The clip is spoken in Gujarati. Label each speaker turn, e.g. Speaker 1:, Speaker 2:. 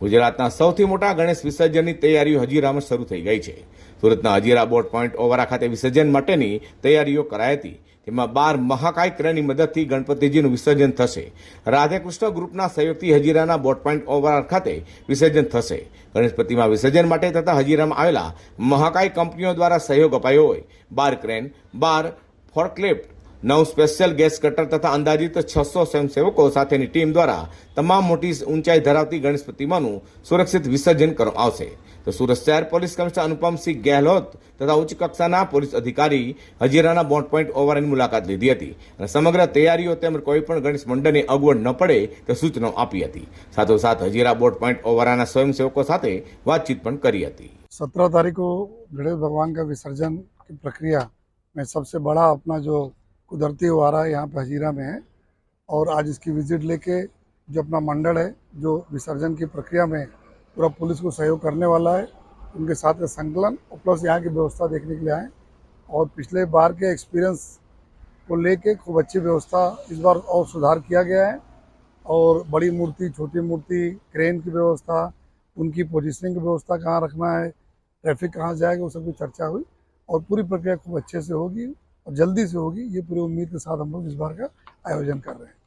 Speaker 1: ગુજરાતના સૌથી મોટા ગણેશ વિસર્જનની તૈયારીઓ હજીરામાં શરૂ થઈ ગઈ છે. સુરતના હજીરા બોટ પોઈન્ટ ઓવરા ખાતે વિસર્જન માટેની તૈયારીઓ કરાઈ હતી. તેમાં બાર મહાકાય ક્રેનની મદદથી ગણપતિજીનું વિસર્જન થશે. રાધેકૃષ્ણ ગ્રુપના સહયોગથી હજીરાના બોટ પોઈન્ટ ઓવરા ખાતે વિસર્જન થશે. ગણેશ પ્રતિમા વિસર્જન માટે તથા હજીરામાં આવેલા મહાકાય કંપનીઓ દ્વારા સહયોગ અપાયો હોય. બાર ક્રેન, બાર ફોર્કલિફ્ટ નવ સ્પેશિયલ ગેસ કટર તથા અંદાજિત છસો સ્વયંસેવકો સાથેની ટીમ દ્વારા તમામ મોટી ઊંચાઈ ધરાવતી ગણેશ પ્રતિમાનું સુરક્ષિત વિસર્જન કરવામાં આવશે તો સુરત શહેર પોલીસ કમિશનર અનુપમસિંહ ગેહલોત તથા ઉચ્ચ કક્ષાના પોલીસ અધિકારી હજીરાના બોન્ડ પોઈન્ટ ઓવરની મુલાકાત લીધી હતી અને સમગ્ર તૈયારીઓ તેમજ કોઈ પણ ગણેશ મંડળની અગવડ ન પડે તે સૂચનાઓ આપી હતી સાથોસાથ હજીરા બોટ પોઈન્ટ ઓવરાના સ્વયંસેવકો સાથે વાતચીત પણ કરી હતી
Speaker 2: सत्रह तारीख को गणेश भगवान का विसर्जन की प्रक्रिया में सबसे बड़ा अपना जो कुदरती है यहाँ पे हजीरा में है और आज इसकी विज़िट लेके जो अपना मंडल है, जो विसर्जन की प्रक्रिया में पूरा पुलिस को सहयोग करने वाला है, उनके साथ संकलन और प्लस यहाँ की व्यवस्था देखने के लिए आए और पिछले बार के एक्सपीरियंस को लेके खूब अच्छी व्यवस्था इस बार और सुधार किया गया है और बड़ी मूर्ति, छोटी मूर्ति क्रेन की व्यवस्था, उनकी पोजीशनिंग की व्यवस्था कहाँ रखना है ट्रैफ़िक कहाँ जाएगा, वो सब की चर्चा हुई और पूरी प्रक्रिया खूब अच्छे से होगी। और जल्दी से होगी ये पूरी उम्मीद के साथ हम लोग इस बार का आयोजन कर रहे हैं